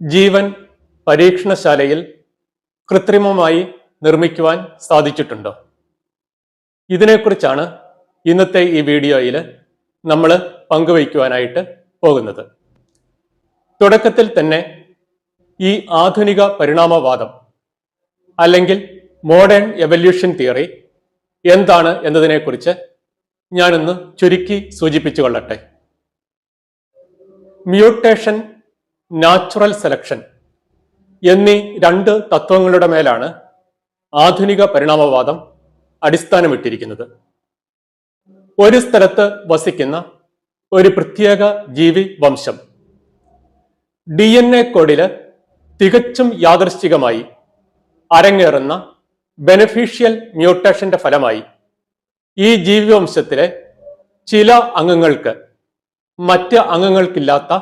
ജീവൻ പരീക്ഷണശാലയിൽ കൃത്രിമമായി നിർമ്മിക്കുവാൻ സാധിച്ചിട്ടുണ്ടോ? ഇതിനെക്കുറിച്ചാണ് ഇന്നത്തെ ഈ വീഡിയോയിൽ നമ്മൾ പങ്കുവയ്ക്കുവാനായിട്ട് പോകുന്നത്. തുടക്കത്തിൽ തന്നെ ഈ ആധുനിക പരിണാമവാദം അല്ലെങ്കിൽ മോഡേൺ എവല്യൂഷൻ തിയറി എന്താണ് എന്നതിനെക്കുറിച്ച് ഞാനൊന്ന് ചുരുക്കി സൂചിപ്പിച്ചു കൊള്ളട്ടെ മ്യൂട്ടേഷൻ നാച്ചുറൽ സെലക്ഷൻ എന്നീ രണ്ട് തത്വങ്ങളുടെ മേലാണ് ആധുനിക പരിണാമവാദം അടിസ്ഥാനമിട്ടിരിക്കുന്നത്. ഒരു സ്ഥലത്ത് വസിക്കുന്ന ഒരു പ്രത്യേക ജീവി വംശം ഡി എൻ എ കോഡിൽ തികച്ചും യാദൃശ്ചികമായി അരങ്ങേറുന്ന ബെനഫീഷ്യൽ മ്യൂട്ടേഷന്റെ ഫലമായി ഈ ജീവിവംശത്തിലെ ചില അംഗങ്ങൾക്ക് മറ്റ് അംഗങ്ങൾക്കില്ലാത്ത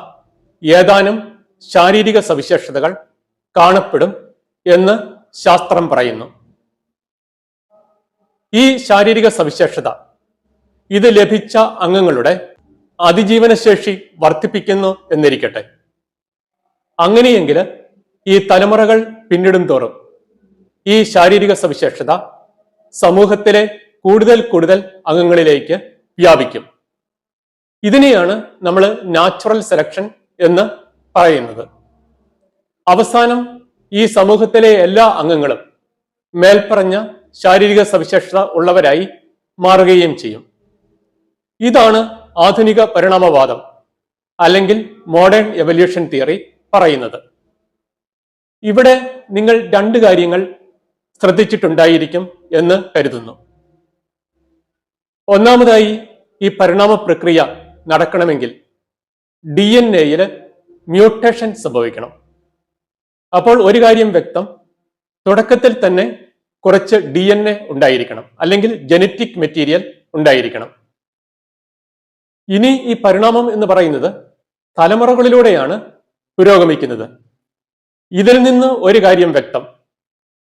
ഏതാനും ശാരീരിക സവിശേഷതകൾ കാണപ്പെടും എന്ന് ശാസ്ത്രം പറയുന്നു. ഈ ശാരീരിക സവിശേഷത ഇത് ലഭിച്ച അംഗങ്ങളുടെ അതിജീവനശേഷി വർദ്ധിപ്പിക്കുന്നു എന്നിരിക്കട്ടെ. അങ്ങനെയെങ്കിൽ ഈ തലമുറകൾ പിന്നിടും തോറും ഈ ശാരീരിക സവിശേഷത സമൂഹത്തിലെ കൂടുതൽ കൂടുതൽ അംഗങ്ങളിലേക്ക് വ്യാപിക്കും. ഇതിനെയാണ് നമ്മൾ നാച്ചുറൽ സെലക്ഷൻ എന്ന് പറയുന്നത്. അവസാനം ഈ സമൂഹത്തിലെ എല്ലാ അംഗങ്ങളും മേൽപ്പറഞ്ഞ ശാരീരിക സവിശേഷത ഉള്ളവരായി മാറുകയും ചെയ്യും. ഇതാണ് ആധുനിക പരിണാമവാദം അല്ലെങ്കിൽ മോഡേൺ എവല്യൂഷൻ തിയറി പറയുന്നത്. ഇവിടെ നിങ്ങൾ രണ്ട് കാര്യങ്ങൾ ശ്രദ്ധിച്ചിട്ടുണ്ടായിരിക്കും എന്ന് കരുതുന്നു. ഒന്നാമതായി ഈ പരിണാമ പ്രക്രിയ നടക്കണമെങ്കിൽ ഡി എൻ എയിൽ മ്യൂട്ടേഷൻ സംഭവിക്കണം. അപ്പോൾ ഒരു കാര്യം വ്യക്തം. തുടക്കത്തിൽ തന്നെ കുറച്ച് ഡി എൻ എ ഉണ്ടായിരിക്കണം. അല്ലെങ്കിൽ ജനറ്റിക് മെറ്റീരിയൽ ഉണ്ടായിരിക്കണം. ഇനി ഈ പരിണാമം എന്ന് പറയുന്നത് തലമുറകളിലൂടെയാണ് പുരോഗമിക്കുന്നത്. ഇതിൽ നിന്ന് ഒരു കാര്യം വ്യക്തം.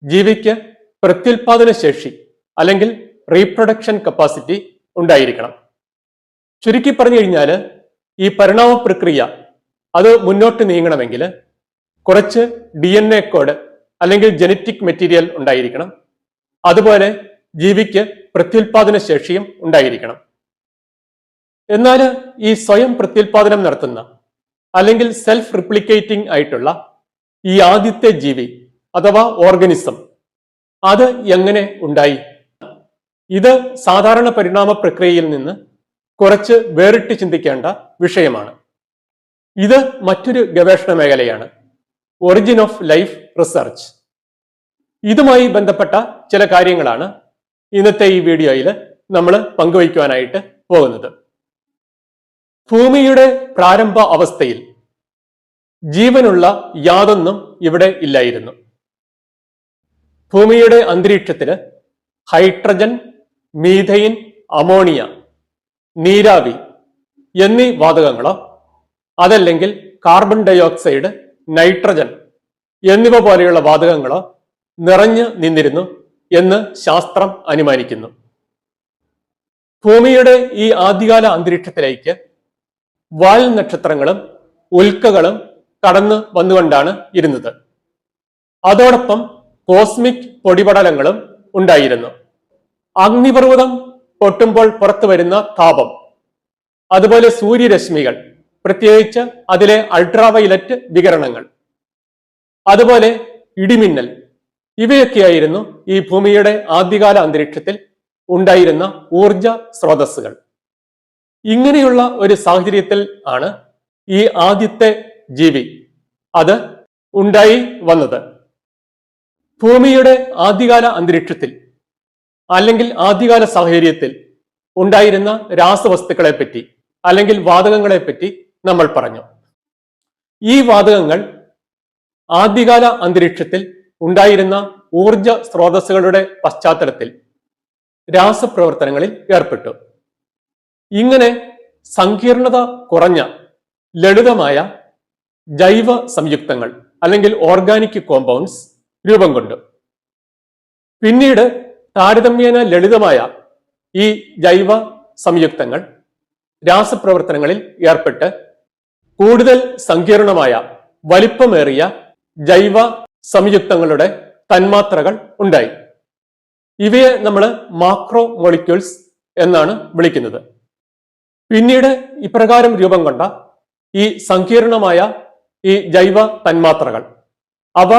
ജീവിക്ക് പ്രത്യുൽപാദന ശേഷി അല്ലെങ്കിൽ റീപ്രൊഡക്ഷൻ കപ്പാസിറ്റി ഉണ്ടായിരിക്കണം. ചുരുക്കി പറഞ്ഞു കഴിഞ്ഞാൽ ഈ പരിണാമ പ്രക്രിയ അത് മുന്നോട്ട് നീങ്ങണമെങ്കിൽ കുറച്ച് ഡി എൻ എ കോഡ് അല്ലെങ്കിൽ ജനറ്റിക് മെറ്റീരിയൽ ഉണ്ടായിരിക്കണം. അതുപോലെ ജീവിക്ക് പ്രത്യുൽപാദന ശേഷിയും ഉണ്ടായിരിക്കണം. എന്നാൽ ഈ സ്വയം പ്രത്യുൽപാദനം നടത്തുന്ന അല്ലെങ്കിൽ സെൽഫ് റിപ്ലിക്കേറ്റിംഗ് ആയിട്ടുള്ള ഈ ആദ്യത്തെ ജീവി അഥവാ ഓർഗനിസം അത് എങ്ങനെ ഉണ്ടായി? ഇത് സാധാരണ പരിണാമ പ്രക്രിയയിൽ നിന്ന് കുറച്ച് വേറിട്ട് ചിന്തിക്കേണ്ട വിഷയമാണ്. ഇത് മറ്റൊരു ഗവേഷണ മേഖലയാണ്. ഒറിജിൻ ഓഫ് ലൈഫ് റിസർച്ച് ഇതുമായി ബന്ധപ്പെട്ട ചില കാര്യങ്ങളാണ് ഇന്നത്തെ ഈ വീഡിയോയിൽ നമ്മൾ പങ്കുവയ്ക്കുവാനായിട്ട് പോകുന്നത്. ഭൂമിയുടെ പ്രാരംഭ അവസ്ഥയിൽ ജീവനുള്ള യാതൊന്നും ഇവിടെ ഇല്ലായിരുന്നു. ഭൂമിയുടെ അന്തരീക്ഷത്തിൽ ഹൈഡ്രജൻ മീഥൈൻ അമോണിയ നീരാവി എന്നീ വാതകങ്ങളോ അതല്ലെങ്കിൽ കാർബൺ ഡൈ ഓക്സൈഡ് നൈട്രജൻ എന്നിവ പോലെയുള്ള വാതകങ്ങളോ നിറഞ്ഞു നിന്നിരുന്നു എന്ന് ശാസ്ത്രം അനുമാനിക്കുന്നു. ഭൂമിയുടെ ഈ ആദ്യകാല അന്തരീക്ഷത്തിലേക്ക് വാൽ നക്ഷത്രങ്ങളും ഉൽക്കകളും കടന്നു വന്നുകൊണ്ടാണ് ഇരുന്നത്. അതോടൊപ്പം കോസ്മിക് പൊടിപടലങ്ങളും ഉണ്ടായിരുന്നു. അഗ്നിപർവതം പൊട്ടുമ്പോൾ പുറത്തു വരുന്ന താപം അതുപോലെ സൂര്യരശ്മികൾ പ്രത്യേകിച്ച് അതിലെ അൾട്രാവയലറ്റ് വികരണങ്ങൾ. അതുപോലെ ഇടിമിന്നൽ. ഇവയൊക്കെയായിരുന്നു ഈ ഭൂമിയുടെ ആദ്യകാല അന്തരീക്ഷത്തിൽ ഉണ്ടായിരുന്ന ഊർജ സ്രോതസ്സുകൾ. ഇങ്ങനെയുള്ള ഒരു സാഹചര്യത്തിൽ ആണ് ഈ ആദ്യത്തെ ജീവി അത് ഉണ്ടായി വന്നത്. ഭൂമിയുടെ ആദ്യകാല അന്തരീക്ഷത്തിൽ അല്ലെങ്കിൽ ആദ്യകാല സാഹചര്യത്തിൽ ഉണ്ടായിരുന്ന രാസവസ്തുക്കളെ പറ്റി അല്ലെങ്കിൽ വാതകങ്ങളെ പറ്റി നമ്മൾ പറഞ്ഞു. ഈ വാതകങ്ങൾ ആദ്യകാല അന്തരീക്ഷത്തിൽ ഉണ്ടായിരുന്ന ഊർജ സ്രോതസ്സുകളുടെ പശ്ചാത്തലത്തിൽ രാസപ്രവർത്തനങ്ങളിൽ ഏർപ്പെട്ടു. ഇങ്ങനെ സങ്കീർണത കുറഞ്ഞ ലളിതമായ ജൈവ സംയുക്തങ്ങൾ അല്ലെങ്കിൽ ഓർഗാനിക് കോമ്പൗണ്ട്സ് രൂപം കൊണ്ടു. പിന്നീട് താരതമ്യേന ലളിതമായ ഈ ജൈവ സംയുക്തങ്ങൾ രാസപ്രവർത്തനങ്ങളിൽ ഏർപ്പെട്ട് കൂടുതൽ സങ്കീർണമായ വലിപ്പമേറിയ ജൈവ സംയുക്തങ്ങളുടെ തന്മാത്രകൾ ഉണ്ടായി. ഇവയെ നമ്മൾ മാക്രോ മോളിക്യൂൾസ് എന്നാണ് വിളിക്കുന്നത്. പിന്നീട് ഇപ്രകാരം രൂപം കൊണ്ട ഈ സങ്കീർണമായ ഈ ജൈവ തന്മാത്രകൾ. അവ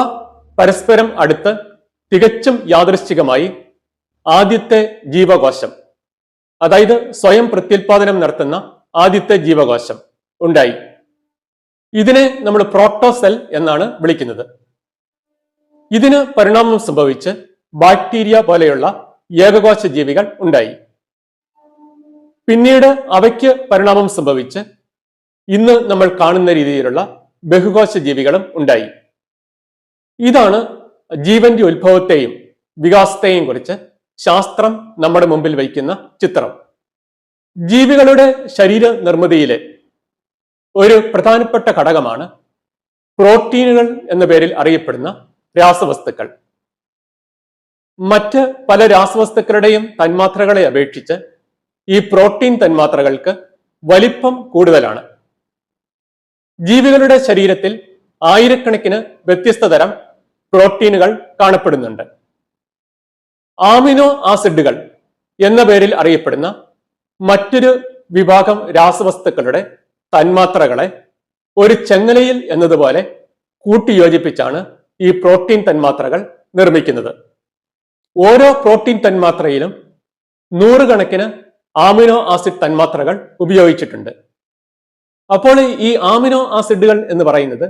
പരസ്പരം അടുത്ത് തികച്ചും യാദൃശ്ചികമായി ആദ്യത്തെ ജീവകോശം അതായത് സ്വയം പ്രത്യുൽപാദനം നടത്തുന്ന ആദ്യത്തെ ജീവകോശം ഉണ്ടായി. ഇതിനെ നമ്മൾ പ്രോട്ടോസെൽ എന്നാണ് വിളിക്കുന്നത്. ഇതിന് പരിണാമം സംഭവിച്ച് ബാക്ടീരിയ പോലെയുള്ള ഏകകോശ ജീവികൾ ഉണ്ടായി. പിന്നീട് അവയ്ക്ക് പരിണാമം സംഭവിച്ച് ഇന്ന് നമ്മൾ കാണുന്ന രീതിയിലുള്ള ബഹുകോശ ജീവികളും ഉണ്ടായി. ഇതാണ് ജീവന്റെ ഉത്ഭവത്തെയും വികാസത്തെയും കുറിച്ച് ശാസ്ത്രം നമ്മുടെ മുമ്പിൽ വയ്ക്കുന്ന ചിത്രം. ജീവികളുടെ ശരീര നിർമ്മിതിയിലെ ഒരു പ്രധാനപ്പെട്ട ഘടകമാണ് പ്രോട്ടീനുകൾ എന്ന പേരിൽ അറിയപ്പെടുന്ന രാസവസ്തുക്കൾ. മറ്റ് പല രാസവസ്തുക്കളുടെയും തന്മാത്രകളെ അപേക്ഷിച്ച് ഈ പ്രോട്ടീൻ തന്മാത്രകൾക്ക് വലിപ്പം കൂടുതലാണ്. ജീവികളുടെ ശരീരത്തിൽ ആയിരക്കണക്കിന് വ്യത്യസ്ത തരം പ്രോട്ടീനുകൾ കാണപ്പെടുന്നുണ്ട്. ആമിനോ ആസിഡുകൾ എന്ന പേരിൽ അറിയപ്പെടുന്ന മറ്റൊരു വിഭാഗം രാസവസ്തുക്കളുടെ തന്മാത്രകളെ ഒരു ചെങ്ങലയിൽ എന്നതുപോലെ കൂട്ടിയോജിപ്പിച്ചാണ് ഈ പ്രോട്ടീൻ തന്മാത്രകൾ നിർമ്മിക്കുന്നത്. ഓരോ പ്രോട്ടീൻ തന്മാത്രയിലും നൂറുകണക്കിന് ആമിനോ ആസിഡ് തന്മാത്രകൾ ഉപയോഗിച്ചിട്ടുണ്ട്. അപ്പോൾ ഈ ആമിനോ ആസിഡുകൾ എന്ന് പറയുന്നത്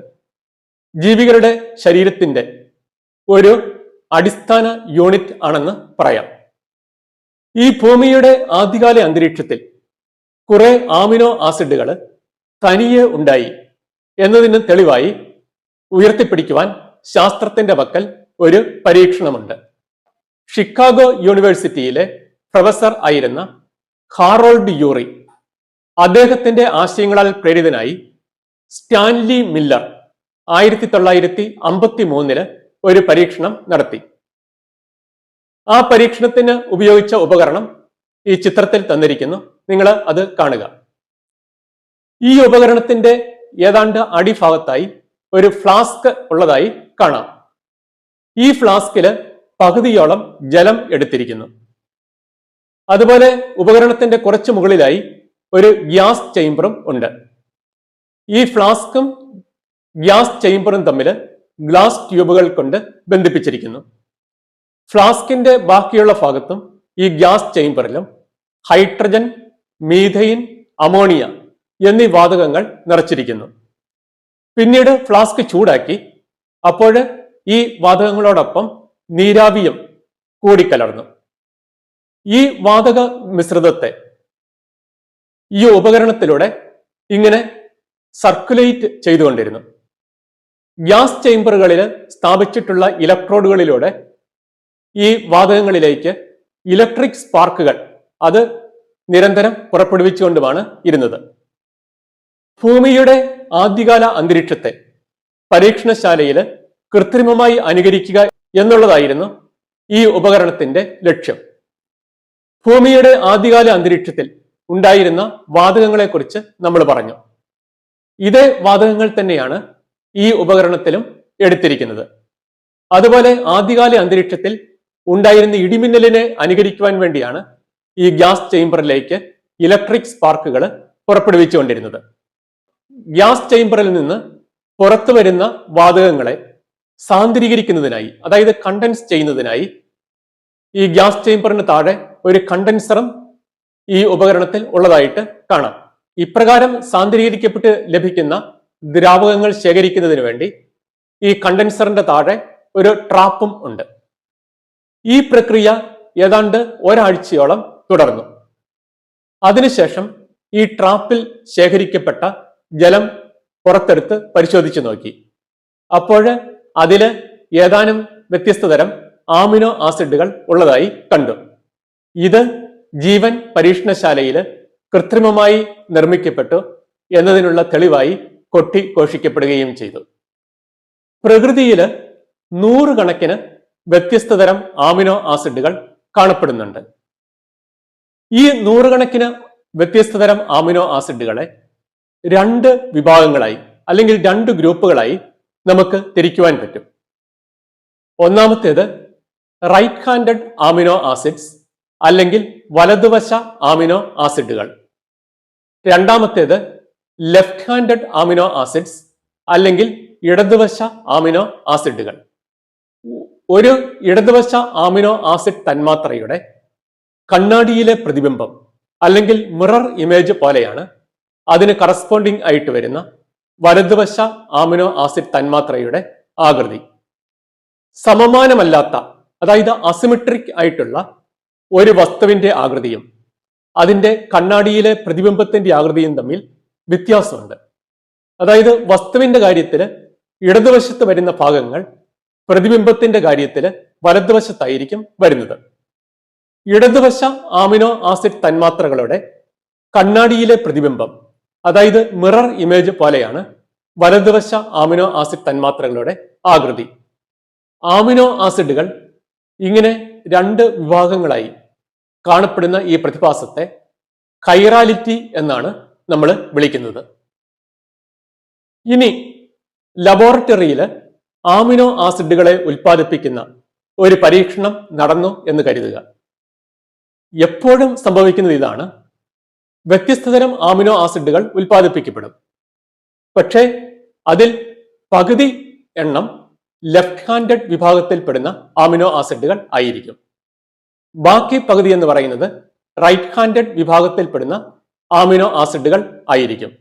ജീവികളുടെ ശരീരത്തിന്റെ ഒരു അടിസ്ഥാന യൂണിറ്റ് ആണെന്ന് പറയാം. ഈ ഭൂമിയുടെ ആദ്യകാല അന്തരീക്ഷത്തിൽ കുറെ ആമിനോ ആസിഡുകൾ തനിയെ ഉണ്ടായി എന്നതിന് തെളിവായി ഉയർത്തിപ്പിടിക്കുവാൻ ശാസ്ത്രത്തിന്റെ വക്കൽ ഒരു പരീക്ഷണമുണ്ട്. ഷിക്കാഗോ യൂണിവേഴ്സിറ്റിയിലെ പ്രൊഫസർ ആയിരുന്ന ഹാറോൾഡ് യൂറി അദ്ദേഹത്തിന്റെ ആശയങ്ങളാൽ പ്രേരിതനായി സ്റ്റാൻലി മില്ലർ ആയിരത്തി തൊള്ളായിരത്തി അമ്പത്തി മൂന്നിൽ ഒരു പരീക്ഷണം നടത്തി. ആ പരീക്ഷണത്തിന് ഉപയോഗിച്ച ഉപകരണം ഈ ചിത്രത്തിൽ തന്നിരിക്കുന്നു. നിങ്ങൾ അത് കാണുക. ഈ ഉപകരണത്തിന്റെ ഏതാണ്ട് അടിഭാഗത്തായി ഒരു ഫ്ലാസ്ക് ഉള്ളതായി കാണാം. ഈ ഫ്ലാസ്കിൽ പകുതിയോളം ജലം എടുത്തിരിക്കുന്നു. അതുപോലെ ഉപകരണത്തിന്റെ കുറച്ച് മുകളിലായി ഒരു ഗ്യാസ് ചേംബറും ഉണ്ട്. ഈ ഫ്ലാസ്കും ഗ്യാസ് ചേംബറും തമ്മിൽ ഗ്ലാസ് ട്യൂബുകൾ കൊണ്ട് ബന്ധിപ്പിച്ചിരിക്കുന്നു. ഫ്ലാസ്കിന്റെ ബാക്കിയുള്ള ഭാഗത്തും ഈ ഗ്യാസ് ചേംബറിലും ഹൈഡ്രജൻ മീഥൈൻ അമോണിയ എന്നീ വാതകങ്ങൾ നിറച്ചിരിക്കുന്നു. പിന്നീട് ഫ്ലാസ്ക് ചൂടാക്കി അപ്പോൾ ഈ വാതകങ്ങളോടൊപ്പം നീരാവിയും കൂടിക്കലർന്നു ഈ വാതക മിശ്രിതത്തെ ഈ ഉപകരണത്തിലൂടെ ഇങ്ങനെ സർക്കുലേറ്റ് ചെയ്തുകൊണ്ടിരുന്നു. ഗ്യാസ് ചേംബറുകളിൽ സ്ഥാപിച്ചിട്ടുള്ള ഇലക്ട്രോഡുകളിലൂടെ ഈ വാതകങ്ങളിലേക്ക് ഇലക്ട്രിക് സ്പാർക്കുകൾ അത് നിരന്തരം പുറപ്പെടുവിച്ചുകൊണ്ടുമാണ് ഇരുന്നത്. ഭൂമിയുടെ ആദ്യകാല അന്തരീക്ഷത്തെ പരീക്ഷണശാലയിൽ കൃത്രിമമായി അനുകരിക്കുക എന്നുള്ളതായിരുന്നു ഈ ഉപകരണത്തിന്റെ ലക്ഷ്യം. ഭൂമിയുടെ ആദ്യകാല അന്തരീക്ഷത്തിൽ ഉണ്ടായിരുന്ന വാതകങ്ങളെക്കുറിച്ച് നമ്മൾ പറഞ്ഞു. ഇതേ വാതകങ്ങൾ തന്നെയാണ് ഈ ഉപകരണത്തിലും എടുത്തിരിക്കുന്നത്. അതുപോലെ ആദ്യകാല അന്തരീക്ഷത്തിൽ ഉണ്ടായിരുന്ന ഇടിമിന്നലിനെ അനുകരിക്കുവാൻ വേണ്ടിയാണ് ഈ ഗ്യാസ് ചേംബറിലേക്ക് ഇലക്ട്രിക് സ്പാർക്കുകൾ പുറപ്പെടുവിച്ചുകൊണ്ടിരുന്നത്. ഗ്യാസ് ചേംബറിൽ നിന്ന് പുറത്തു വരുന്ന വാതകങ്ങളെ സാന്ദ്രീകരിക്കുന്നതിനായി അതായത് കണ്ടൻസ് ചെയ്യുന്നതിനായി ഈ ഗ്യാസ് ചേംബറിന് താഴെ ഒരു കണ്ടൻസറും ഈ ഉപകരണത്തിൽ ഉള്ളതായിട്ട് കാണാം. ഇപ്രകാരം സാന്ദ്രീകരിക്കപ്പെട്ട് ലഭിക്കുന്ന ദ്രാവകങ്ങൾ ശേഖരിക്കുന്നതിന് വേണ്ടി ഈ കണ്ടൻസറിന്റെ താഴെ ഒരു ട്രാപ്പും ഉണ്ട്. ഈ പ്രക്രിയ ഏതാണ്ട് ഒരാഴ്ചയോളം തുടർന്നു. അതിനുശേഷം ഈ ട്രാപ്പിൽ ശേഖരിക്കപ്പെട്ട ജലം പുറത്തെടുത്ത് പരിശോധിച്ചു നോക്കി. അപ്പോൾ അതിൽ ഏതാനും വ്യത്യസ്ത തരം ആമിനോ ആസിഡുകൾ ഉള്ളതായി കണ്ടു. ഇത് ജീവൻ പരീക്ഷണശാലയിൽ കൃത്രിമമായി നിർമ്മിക്കപ്പെട്ടു എന്നതിനുള്ള തെളിവായി കൊട്ടി ഘോഷിക്കപ്പെടുകയും ചെയ്തു. പ്രകൃതിയിൽ നൂറുകണക്കിന് വ്യത്യസ്ത തരം ആമിനോ ആസിഡുകൾ കാണപ്പെടുന്നുണ്ട്. ഈ നൂറുകണക്കിന് വ്യത്യസ്ത തരം ആമിനോ ആസിഡുകളെ രണ്ട് വിഭാഗങ്ങളായി അല്ലെങ്കിൽ രണ്ട് ഗ്രൂപ്പുകളായി നമുക്ക് തിരിക്കുവാൻ പറ്റും. ഒന്നാമത്തേത് റൈറ്റ് ഹാൻഡഡ് ആമിനോ ആസിഡ്സ് അല്ലെങ്കിൽ വലതുവശ ആമിനോ ആസിഡുകൾ രണ്ടാമത്തേത് ലെഫ്റ്റ് ഹാൻഡഡ് ആമിനോ ആസിഡ്സ് അല്ലെങ്കിൽ ഇടതുവശ ആമിനോ ആസിഡുകൾ ഒരു ഇടതുവശ ആമിനോ ആസിഡ് തന്മാത്രയുടെ കണ്ണാടിയിലെ പ്രതിബിംബം അല്ലെങ്കിൽ മിറർ ഇമേജ് പോലെയാണ് അതിന് കറസ്പോണ്ടിങ് ആയിട്ട് വരുന്ന വലതുവശ ആമിനോ ആസിഡ് തന്മാത്രയുടെ ആകൃതി. സമമാനമല്ലാത്ത അതായത് അസിമെട്രിക് ആയിട്ടുള്ള ഒരു വസ്തുവിന്റെ ആകൃതിയും അതിന്റെ കണ്ണാടിയിലെ പ്രതിബിംബത്തിന്റെ ആകൃതിയും തമ്മിൽ വ്യത്യാസമുണ്ട്. അതായത് വസ്തുവിന്റെ കാര്യത്തിൽ ഇടതുവശത്ത് വരുന്ന ഭാഗങ്ങൾ പ്രതിബിംബത്തിന്റെ കാര്യത്തിൽ വലതുവശത്തായിരിക്കും വരുന്നത്. ഇടതുവശ ആമിനോ ആസിഡ് തന്മാത്രകളുടെ കണ്ണാടിയിലെ പ്രതിബിംബം അതായത് മിറർ ഇമേജ് പോലെയാണ് വലതുവശ ആമിനോ ആസിഡ് തന്മാത്രകളുടെ ആകൃതി. ആമിനോ ആസിഡുകൾ ഇങ്ങനെ രണ്ട് വിഭാഗങ്ങളായി കാണപ്പെടുന്ന ഈ പ്രതിഭാസത്തെ കൈറാലിറ്റി എന്നാണ് നമ്മൾ വിളിക്കുന്നത്. ഇനി ലബോറട്ടറിയിൽ ആമിനോ ആസിഡുകളെ ഉൽപ്പാദിപ്പിക്കുന്ന ഒരു പരീക്ഷണം നടന്നു എന്ന് കരുതുക. എപ്പോഴും സംഭവിക്കുന്നത് ഇതാണ്. വ്യത്യസ്തതരം ആമിനോ ആസിഡുകൾ ഉൽപ്പാദിപ്പിക്കപ്പെടും പക്ഷേ അതിൽ പകുതി എണ്ണം ലെഫ്റ്റ് ഹാൻഡഡ് വിഭാഗത്തിൽപ്പെടുന്ന ആമിനോ ആസിഡുകൾ ആയിരിക്കും. ബാക്കി പകുതി എന്ന് പറയുന്നത് റൈറ്റ് ഹാൻഡഡ് വിഭാഗത്തിൽപ്പെടുന്ന ആമിനോ ആസിഡുകൾ ആയിരിക്കും.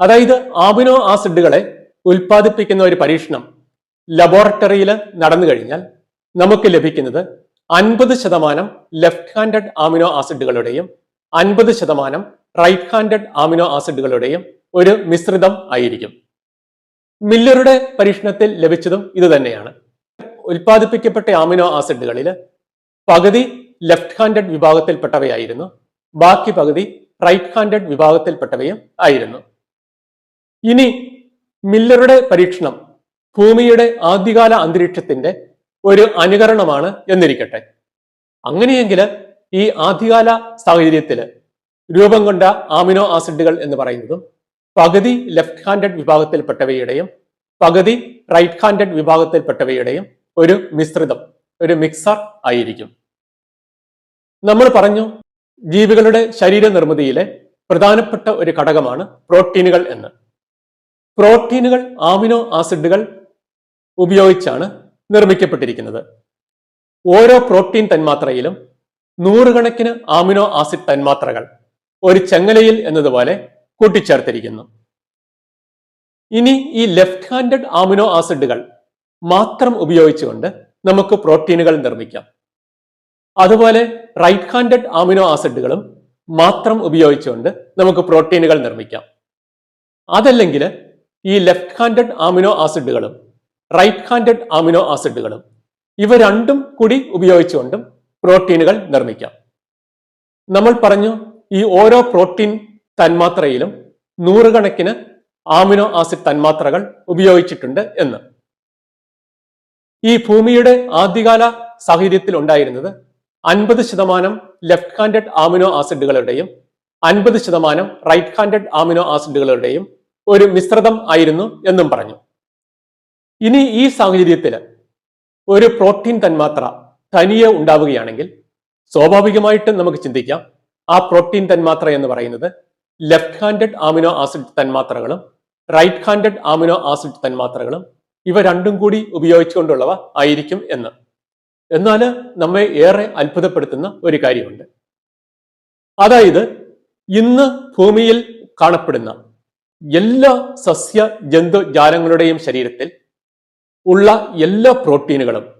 അതായത് ആമിനോ ആസിഡുകളെ ഉൽപ്പാദിപ്പിക്കുന്ന ഒരു പരീക്ഷണം ലബോറട്ടറിയിൽ നടന്നു കഴിഞ്ഞാൽ നമുക്ക് ലഭിക്കുന്നത് അൻപത് ശതമാനം ലെഫ്റ്റ് ഹാൻഡഡ് ആമിനോ ആസിഡുകളുടെയും അൻപത് ശതമാനം റൈറ്റ് ഹാൻഡഡ് ആമിനോ ആസിഡുകളുടെയും ഒരു മിശ്രിതം ആയിരിക്കും. മില്ലറുടെ പരീക്ഷണത്തിൽ ലഭിച്ചതും ഇതുതന്നെയാണ് ഉൽപ്പാദിപ്പിക്കപ്പെട്ട ആമിനോ ആസിഡുകളിൽ പകുതി ലെഫ്റ്റ് ഹാൻഡഡ് വിഭാഗത്തിൽപ്പെട്ടവയായിരുന്നു ബാക്കി പകുതി റൈറ്റ് ഹാൻഡഡ് വിഭാഗത്തിൽപ്പെട്ടവയും ആയിരുന്നു. ഇനി മില്ലറുടെ പരീക്ഷണം ഭൂമിയുടെ ആദ്യകാല അന്തരീക്ഷത്തിന്റെ ഒരു അനുകരണമാണ് എന്നിരിക്കട്ടെ. അങ്ങനെയെങ്കിൽ ഈ ആദ്യകാല സാഹചര്യത്തിൽ രൂപം കൊണ്ട ആമിനോ ആസിഡുകൾ എന്ന് പറയുന്നതും പകുതി ലെഫ്റ്റ് ഹാൻഡഡ് വിഭാഗത്തിൽപ്പെട്ടവയുടെയും പകുതി റൈറ്റ് ഹാൻഡഡ് വിഭാഗത്തിൽപ്പെട്ടവയുടെയും ഒരു മിശ്രിതം ഒരു മിക്സർ ആയിരിക്കും. നമ്മൾ പറഞ്ഞു ജീവികളുടെ ശരീര നിർമ്മിതിയിലെ പ്രധാനപ്പെട്ട ഒരു ഘടകമാണ് പ്രോട്ടീനുകൾ എന്ന്. പ്രോട്ടീനുകൾ ആമിനോ ആസിഡുകൾ ഉപയോഗിച്ചാണ് നിർമ്മിക്കപ്പെട്ടിരിക്കുന്നത്. ഓരോ പ്രോട്ടീൻ തന്മാത്രയിലും നൂറുകണക്കിന് ആമിനോ ആസിഡ് തന്മാത്രകൾ ഒരു ചെങ്ങലയിൽ എന്നതുപോലെ കൂട്ടിച്ചേർത്തിരിക്കുന്നു. ഇനി ഈ ലെഫ്റ്റ് ഹാൻഡഡ് ആമിനോ ആസിഡുകൾ മാത്രം ഉപയോഗിച്ചുകൊണ്ട് നമുക്ക് പ്രോട്ടീനുകൾ നിർമ്മിക്കാം. അതുപോലെ റൈറ്റ് ഹാൻഡഡ് ആമിനോ ആസിഡുകളും മാത്രം ഉപയോഗിച്ചുകൊണ്ട് നമുക്ക് പ്രോട്ടീനുകൾ നിർമ്മിക്കാം. അതല്ലെങ്കിൽ ഈ ലെഫ്റ്റ് ഹാൻഡഡ് ആമിനോ ആസിഡുകളും റൈറ്റ് ഹാൻഡഡ് ആമിനോ ആസിഡുകളും ഇവ രണ്ടും കൂടി ഉപയോഗിച്ചുകൊണ്ടും പ്രോട്ടീനുകൾ നിർമ്മിക്കാം. നമ്മൾ പറഞ്ഞു ഈ ഓരോ പ്രോട്ടീൻ തന്മാത്രയിലും നൂറുകണക്കിന് ആമിനോ ആസിഡ് തന്മാത്രകൾ ഉപയോഗിച്ചിട്ടുണ്ട് എന്ന്. ഈ ഭൂമിയുടെ ആദ്യകാല സാഹിത്യത്തിൽ ഉണ്ടായിരുന്നത് അൻപത് ശതമാനം ലെഫ്റ്റ് ഹാൻഡഡ് ആമിനോ ആസിഡുകളുടെയും അൻപത് ശതമാനം റൈറ്റ് ഹാൻഡഡ് ആമിനോ ആസിഡുകളുടെയും ഒരു മിശ്രിതം ആയിരുന്നു എന്നും പറഞ്ഞു. ഇനി ഈ സാഹചര്യത്തിൽ ഒരു പ്രോട്ടീൻ തന്മാത്ര തനിയെ ഉണ്ടാവുകയാണെങ്കിൽ സ്വാഭാവികമായിട്ട് നമുക്ക് ചിന്തിക്കാം ആ പ്രോട്ടീൻ തന്മാത്ര എന്ന് പറയുന്നത് ലെഫ്റ്റ് ഹാൻഡഡ് ആമിനോ ആസിഡ് തന്മാത്രകളും റൈറ്റ് ഹാൻഡഡ് ആമിനോ ആസിഡ് തന്മാത്രകളും ഇവ രണ്ടും കൂടി ഉപയോഗിച്ചുകൊണ്ടുള്ളവ ആയിരിക്കും എന്ന്. എന്നാൽ നമ്മെ ഏറെ അത്ഭുതപ്പെടുത്തുന്ന ഒരു കാര്യമുണ്ട്. അതായത് ഇന്ന് ഭൂമിയിൽ കാണപ്പെടുന്ന എല്ലാ സസ്യ ജന്തു ജാലങ്ങളുടെയും ശരീരത്തിൽ ഉള്ള എല്ലാ പ്രോട്ടീനുകളും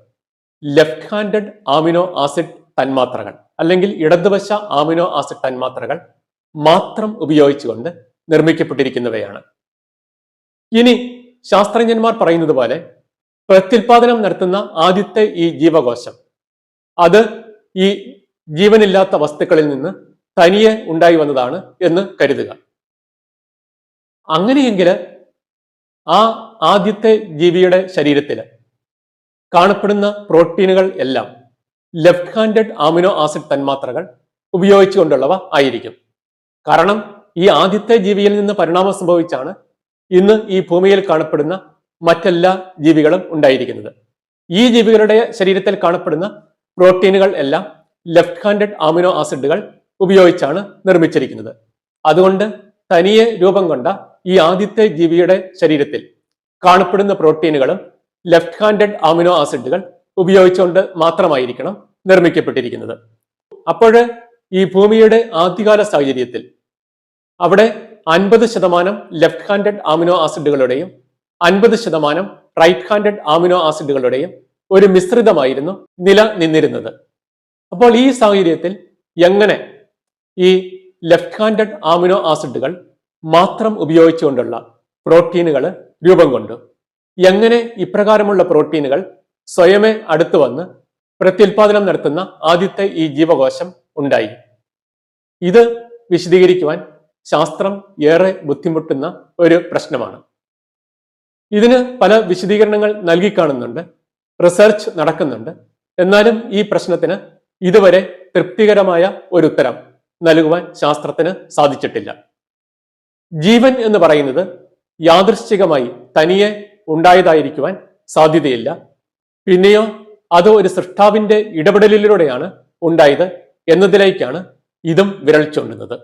ലെഫ്റ്റ് ഹാൻഡഡ് ആമിനോ ആസിഡ് തന്മാത്രകൾ അല്ലെങ്കിൽ ഇടതുവശ ആമിനോ ആസിഡ് തന്മാത്രകൾ മാത്രം ഉപയോഗിച്ചുകൊണ്ട് നിർമ്മിക്കപ്പെട്ടിരിക്കുന്നവയാണ്. ഇനി ശാസ്ത്രജ്ഞന്മാർ പറയുന്നത് പോലെ പ്രത്യുൽപാദനം നടത്തുന്ന ആദ്യത്തെ ഈ ജീവകോശം അത് ഈ ജീവനില്ലാത്ത വസ്തുക്കളിൽ നിന്ന് തനിയെ ഉണ്ടായി വന്നതാണ് എന്ന് കരുതുക. അങ്ങനെയെങ്കിൽ ആ ആദ്യത്തെ ജീവിയുടെ ശരീരത്തിൽ കാണപ്പെടുന്ന പ്രോട്ടീനുകൾ എല്ലാം ലെഫ്റ്റ് ഹാൻഡഡ് ആമിനോ ആസിഡ് തന്മാത്രകൾ ഉപയോഗിച്ചുകൊണ്ടുള്ളവ ആയിരിക്കും. കാരണം ഈ ആദ്യത്തെ ജീവിയിൽ നിന്ന് പരിണാമം സംഭവിച്ചാണ് ഇന്ന് ഈ ഭൂമിയിൽ കാണപ്പെടുന്ന മറ്റെല്ലാ ജീവികളും ഉണ്ടായിരിക്കുന്നത്. ഈ ജീവികളുടെ ശരീരത്തിൽ കാണപ്പെടുന്ന പ്രോട്ടീനുകൾ എല്ലാം ലെഫ്റ്റ് ഹാൻഡഡ് ആമിനോ ആസിഡുകൾ ഉപയോഗിച്ചാണ് നിർമ്മിച്ചിരിക്കുന്നത്. അതുകൊണ്ട് തനിയെ രൂപം കൊണ്ട ഈ ആദ്യത്തെ ജീവിയുടെ ശരീരത്തിൽ കാണപ്പെടുന്ന പ്രോട്ടീനുകളും ലെഫ്റ്റ് ഹാൻഡഡ് അമിനോ ആസിഡുകൾ ഉപയോഗിച്ചുകൊണ്ട് മാത്രമായിരിക്കണം നിർമ്മിക്കപ്പെട്ടിരിക്കുന്നത്. അപ്പോൾ ഈ ഭൂമിയുടെ ആദ്യകാല സാഹചര്യത്തിൽ അവിടെ അൻപത് ശതമാനം ലെഫ്റ്റ് ഹാൻഡഡ് ആമിനോ ആസിഡുകളുടെയും അൻപത് ശതമാനം റൈറ്റ് ഹാൻഡഡ് ആമിനോ ആസിഡുകളുടെയും ഒരു മിശ്രിതമായിരുന്നു നില നിന്നിരുന്നത്. അപ്പോൾ ഈ സാഹചര്യത്തിൽ എങ്ങനെ ഈ ലെഫ്റ്റ് ഹാൻഡഡ് ആമിനോ ആസിഡുകൾ മാത്രം ഉപയോഗിച്ചുകൊണ്ടുള്ള പ്രോട്ടീനുകൾ രൂപം കൊണ്ടു? എങ്ങനെ ഇപ്രകാരമുള്ള പ്രോട്ടീനുകൾ സ്വയമേ അടുത്തു വന്ന് പ്രത്യുൽപാദനം നടത്തുന്ന ആദ്യത്തെ ഈ ജീവകോശം ഉണ്ടായി. ഇത് വിശദീകരിക്കുവാൻ ശാസ്ത്രം ഏറെ ബുദ്ധിമുട്ടുന്ന ഒരു പ്രശ്നമാണ്. ഇതിന് പല വിശദീകരണങ്ങൾ നൽകി കാണുന്നുണ്ട് റിസർച്ച് നടക്കുന്നുണ്ട്. എന്നാലും ഈ പ്രശ്നത്തിന് ഇതുവരെ തൃപ്തികരമായ ഒരു ഉത്തരം നൽകുവാൻ ശാസ്ത്രത്തിന് സാധിച്ചിട്ടില്ല. ജീവൻ എന്ന് പറയുന്നത് യാദൃശ്ചികമായി തനിയെ ഉണ്ടായതായിരിക്കുവാൻ സാധ്യതയില്ല. പിന്നെയോ അത് ഒരു സൃഷ്ടാവിന്റെ ഇടപെടലിലൂടെയാണ് ഉണ്ടായത് എന്നതിലേക്കാണ് ഇതും വിരൽ ചൂണ്ടുന്നത്.